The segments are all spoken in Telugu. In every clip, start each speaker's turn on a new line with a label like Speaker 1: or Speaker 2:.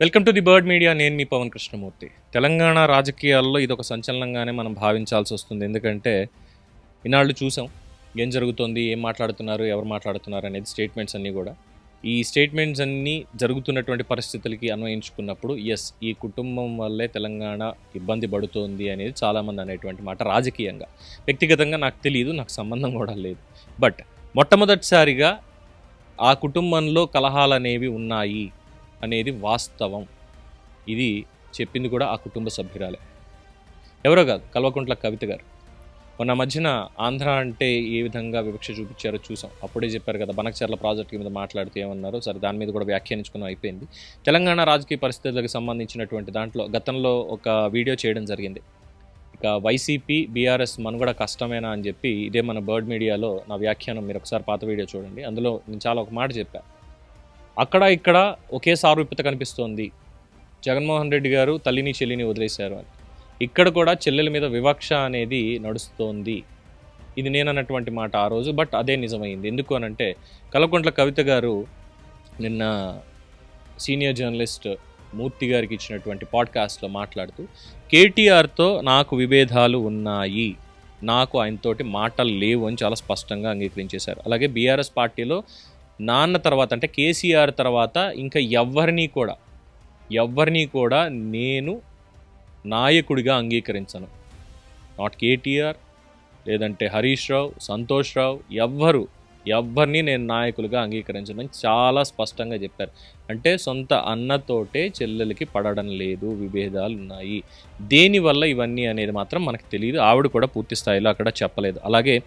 Speaker 1: Welcome to the Bird Media. నేను మీ పవన్ కృష్ణమూర్తి. తెలంగాణ రాజకీయాల్లో ఇది ఒక సంచలనంగానే మనం భావించాల్సి వస్తుంది. ఎందుకంటే ఇన్నాళ్ళు చూసాం ఏం జరుగుతోంది ఏం మాట్లాడుతున్నారు ఎవరు మాట్లాడుతున్నారు అనేది స్టేట్మెంట్స్ అన్నీ కూడా. ఈ స్టేట్మెంట్స్ అన్నీ జరుగుతున్నటువంటి పరిస్థితులకి అన్వయించుకున్నప్పుడు ఎస్ ఈ కుటుంబం వల్లే తెలంగాణ ఇబ్బంది పడుతోంది అనేది చాలామంది అనేటువంటి మాట రాజకీయంగా. వ్యక్తిగతంగా నాకు తెలియదు నాకు సంబంధం కూడా లేదు. బట్ మొట్టమొదటిసారిగా ఆ కుటుంబంలో కలహాలు అనేవి ఉన్నాయి. అనేది వాస్తవం. ఇది చెప్పింది కూడా ఆ కుటుంబ సభ్యురాలే. ఎవరో కాదు కల్వకుంట్ల కవిత గారు. మొన్న మధ్యన ఆంధ్ర అంటే ఏ విధంగా వివక్ష చూపించారో చూసాం. అప్పుడే చెప్పారు కదా బనక్చర్ల ప్రాజెక్టు మీద మాట్లాడితే ఏమన్నారో సరే దాని మీద కూడా వ్యాఖ్యానించుకుని అయిపోయింది. తెలంగాణ రాజకీయ పరిస్థితులకు సంబంధించినటువంటి దాంట్లో గతంలో ఒక వీడియో చేయడం జరిగింది. ఇక వైసీపీ బీఆర్ఎస్ మనుగడ కష్టమేనా అని చెప్పి ఇదే మన బర్డ్ మీడియాలో నా వ్యాఖ్యానం మీరు ఒకసారి పాత వీడియో చూడండి. అందులో నేను చాలా ఒక మాట చెప్పాను అక్కడ ఇక్కడ ఒకే సారూప్యత కనిపిస్తోంది. జగన్మోహన్ రెడ్డి గారు తల్లిని చెల్లిని వదిలేశారు అని. ఇక్కడ కూడా చెల్లెల మీద వివక్ష అనేది నడుస్తోంది. ఇది నేను అన్నటువంటి మాట ఆ రోజు బట్ అదే నిజమైంది. ఎందుకు అనంటే కలకొంట్ల కవిత గారు నిన్న సీనియర్ జర్నలిస్ట్ మూర్తి గారికి ఇచ్చినటువంటి పాడ్కాస్ట్లో మాట్లాడుతూ కేటీఆర్తో నాకు విభేదాలు ఉన్నాయి. నాకు ఆయనతోటి మాటలు లేవు అని చాలా స్పష్టంగా అంగీకరించేశారు. అలాగే బీఆర్ఎస్ పార్టీలో నాన్న తర్వాత అంటే కేసీఆర్ తర్వాత ఇంకా ఎవరిని కూడా ఎవరిని కూడా నేను నాయకుడిగా అంగీకరించను. నాట్ కేటీఆర్ లేదంటే హరీష్ రావు సంతోష్ రావు ఎవ్వరు ఎవ్వరిని నేను నాయకులుగా అంగీకరించను అని చాలా స్పష్టంగా చెప్పారు. అంటే సొంత అన్నతోటే చెల్లెలకి పడడం లేదు విభేదాలు ఉన్నాయి. దేనివల్ల ఇవన్నీ అనేది మాత్రం మనకు తెలియదు. ఆవిడ కూడా పూర్తి స్థాయిలో అక్కడ చెప్పలేదు. అలాగే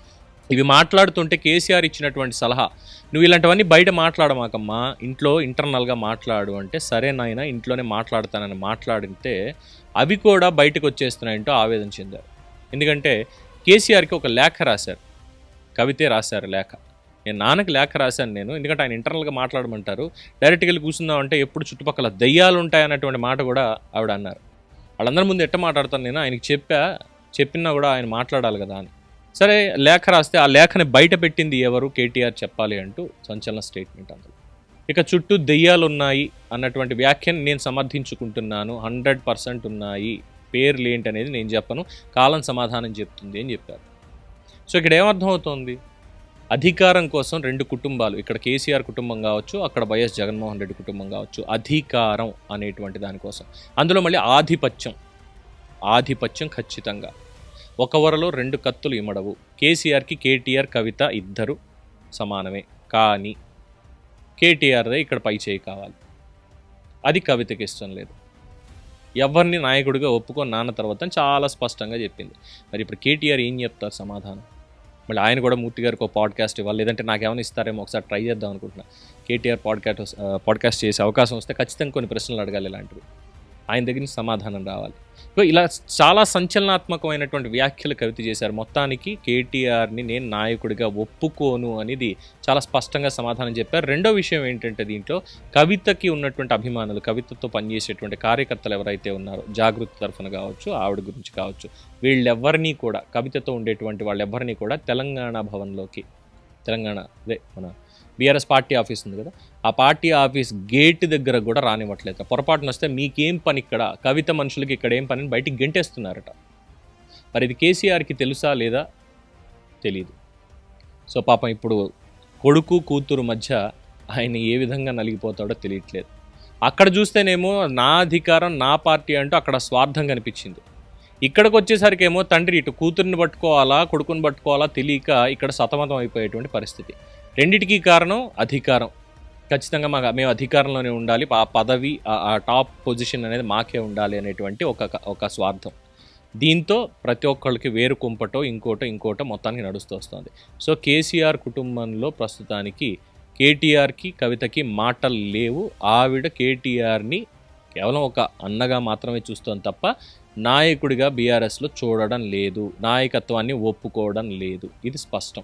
Speaker 1: ఇవి మాట్లాడుతుంటే కేసీఆర్ ఇచ్చినటువంటి సలహా. నువ్వు ఇలాంటివన్నీ బయట మాట్లాడమాకమ్మా. ఇంట్లో ఇంటర్నల్గా మాట్లాడు అంటే సరే నాయన ఇంట్లోనే మాట్లాడతానని మాట్లాడితే అవి కూడా బయటకు వచ్చేస్తున్నాయంటూ ఆవేదన చెందారు. ఎందుకంటే కేసీఆర్కి ఒక లేఖ రాశారు. కవితే రాశారు లేఖ. నేను నాన్నకి లేఖ రాశాను నేను. ఎందుకంటే ఆయన ఇంటర్నల్గా మాట్లాడమంటారు. డైరెక్ట్గా వెళ్ళి కూర్చుందాం అంటే ఎప్పుడు చుట్టుపక్కల దయ్యాలు ఉంటాయన్నటువంటి మాట కూడా ఆవిడ అన్నారు. వాళ్ళందరి ముందు ఎట్ట మాట్లాడతాను నేను? ఆయనకి చెప్పా. చెప్పినా కూడా ఆయన మాట్లాడాలి కదా అని. సరే లేఖ రాస్తే ఆ లేఖని బయట పెట్టింది ఎవరు? కేటీఆర్ చెప్పాలి అంటూ సంచలన స్టేట్మెంట్ అందులో. ఇక చుట్టూ దెయ్యాలు ఉన్నాయి అన్నటువంటి వ్యాఖ్యను నేను సమర్థించుకుంటున్నాను. హండ్రెడ్ పర్సెంట్ ఉన్నాయి. పేర్లు ఏంటి అనేది నేను చెప్పను. కాలం సమాధానం చెప్తుంది అని చెప్పారు. సో ఇక్కడ ఏమర్థమవుతోంది? అధికారం కోసం రెండు కుటుంబాలు ఇక్కడ కేసీఆర్ కుటుంబం కావచ్చు అక్కడ వైఎస్ జగన్మోహన్ రెడ్డి కుటుంబం కావచ్చు అధికారం అనేటువంటి దానికోసం. అందులో మళ్ళీ ఆధిపత్యం. ఆధిపత్యం ఖచ్చితంగా. ఒక వరలో రెండు కత్తులు ఇమడవు కేసీఆర్కి కేటీఆర్ కవిత ఇద్దరు సమానమే. కానీ కేటీఆర్దే ఇక్కడ పై చేయి కావాలి. అది కవితకి ఇష్టం లేదు. ఎవరిని నాయకుడిగా ఒప్పుకొని నాన్న తర్వాత చాలా స్పష్టంగా చెప్పింది. మరి ఇప్పుడు కేటీఆర్ ఏం చెప్తారు సమాధానం? మళ్ళీ ఆయన కూడా మూర్తి గారికి ఒక పాడ్కాస్ట్ ఇవ్వాలి. లేదంటే నాకేమైనా ఇస్తారేమో ఒకసారి ట్రై చేద్దాం అనుకుంటున్నా. కేటీఆర్ పాడ్కాస్ట్ పాడ్కాస్ట్ చేసే అవకాశం వస్తే ఖచ్చితంగా కొన్ని ప్రశ్నలు అడగాలి ఇలాంటివి. ఆయన దగ్గర నుంచి సమాధానం రావాలి. ఇలా చాలా సంచలనాత్మకమైనటువంటి వ్యాఖ్యలు కవిత చేశారు. మొత్తానికి కేటీఆర్ని నేను నాయకుడిగా ఒప్పుకోను అనేది చాలా స్పష్టంగా సమాధానం చెప్పారు. రెండో విషయం ఏంటంటే దీంట్లో కవితకి ఉన్నటువంటి అభిమానులు కవితతో పనిచేసేటువంటి కార్యకర్తలు ఎవరైతే ఉన్నారో జాగృతి తరఫున కావచ్చు ఆవిడ గురించి కావచ్చు వీళ్ళెవ్వరినీ కూడా కవితతో ఉండేటువంటి వాళ్ళెవ్వరినీ కూడా తెలంగాణ భవన్లోకి తెలంగాణ అదే మన బీఆర్ఎస్ పార్టీ ఆఫీస్ ఉంది కదా ఆ పార్టీ ఆఫీస్ గేట్ దగ్గర కూడా రానివ్వట్లేదు. పొరపాటున వస్తే మీకేం పని ఇక్కడ? కవిత మనుషులకి ఇక్కడ ఏం పని అని బయటికి గెంటేస్తున్నారట. మరి ఇది కేసీఆర్కి తెలుసా లేదా? తెలియదు సో పాపం ఇప్పుడు కొడుకు కూతురు మధ్య ఆయన ఏ విధంగా నలిగిపోతాడో తెలియట్లేదు. అక్కడ చూస్తేనేమో నా అధికారం నా పార్టీ అంటూ అక్కడ స్వార్థం కనిపించింది. ఇక్కడికి వచ్చేసరికి ఏమో తండ్రి ఇటు కూతుర్ని పట్టుకోవాలా కొడుకుని పట్టుకోవాలా తెలియక ఇక్కడ సతమతం అయిపోయేటువంటి పరిస్థితి. రెండిటికీ కారణం అధికారం. ఖచ్చితంగా మాకు మేము అధికారంలోనే ఉండాలి. ఆ పదవి ఆ- టాప్ పొజిషన్ అనేది మాకే ఉండాలి అనేటువంటి ఒక ఒక స్వార్థం. దీంతో ప్రతి ఒక్కళ్ళకి వేరు కుంపటో ఇంకోటో ఇంకోటో మొత్తానికి నడుస్తూ వస్తుంది. సో కేసీఆర్ కుటుంబంలో ప్రస్తుతానికి కేటీఆర్కి కవితకి మాటలు లేవు. ఆవిడ కేటీఆర్ని కేవలం ఒక అన్నగా మాత్రమే చూస్తాం తప్ప నాయకుడిగా బీఆర్ఎస్లో చూడడం లేదు. నాయకత్వాన్ని ఒప్పుకోవడం లేదు. ఇది స్పష్టం.